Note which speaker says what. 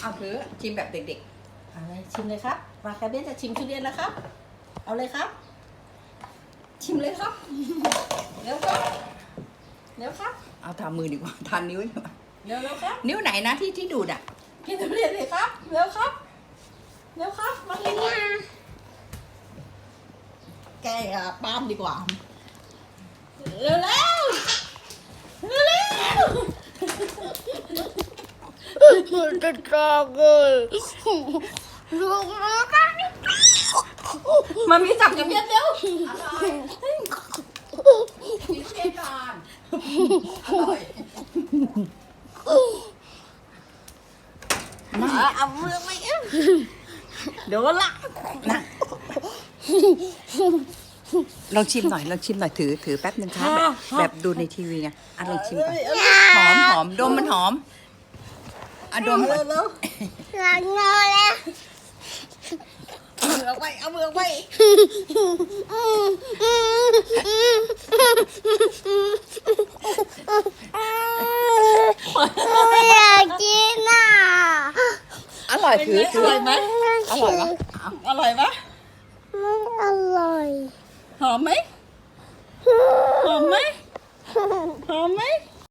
Speaker 1: เอาถือชิมแบบเด็ก
Speaker 2: เอาเลยชิมเลยครับมาคาเบนจะชิมทุเรียนแล้วครับ เอาเลยครับ ชิมเลยครับ เร็วครับเร็วครับ
Speaker 1: ๆ เอาทามือดีกว่าทานนิ้วดีกว่า
Speaker 2: เร็วเร็วครับ
Speaker 1: นิ้วไหนนะที่ที่ดูดอะ
Speaker 2: กินทุเรียนเลยครับเร็วครับเร็วครับมาเลยครับแกอะปาล์มดีกว่าเร็วเร็วเร็วเร็ว
Speaker 3: จะจากเลยลูกมัน
Speaker 2: มามีจับกับเย็นเร็ว
Speaker 1: กินทุเรียนก่อนอร่อย
Speaker 2: เอามือไปเดี๋ยวละ
Speaker 1: นะลองชิมหน่อยลองชิมหน่อยถือถือแป๊บหนึ่งครับแบบแบบดูในทีวีไงอะลองชิมก่อนหอมหอมดมมันหอม อะดม
Speaker 2: เร็วเร็ว
Speaker 3: หลังนอนแล้ว
Speaker 2: เอามือออกไปเอามือออกไป
Speaker 3: ไม่อยากกินอะ
Speaker 1: อร่อยถือ
Speaker 2: อ
Speaker 1: ถือ
Speaker 2: ร่อยไหม
Speaker 1: อร่อยปะ
Speaker 2: อร่อยไหม
Speaker 3: ไม่อร่อย
Speaker 2: หอมไหมหอมไหมหอมไหม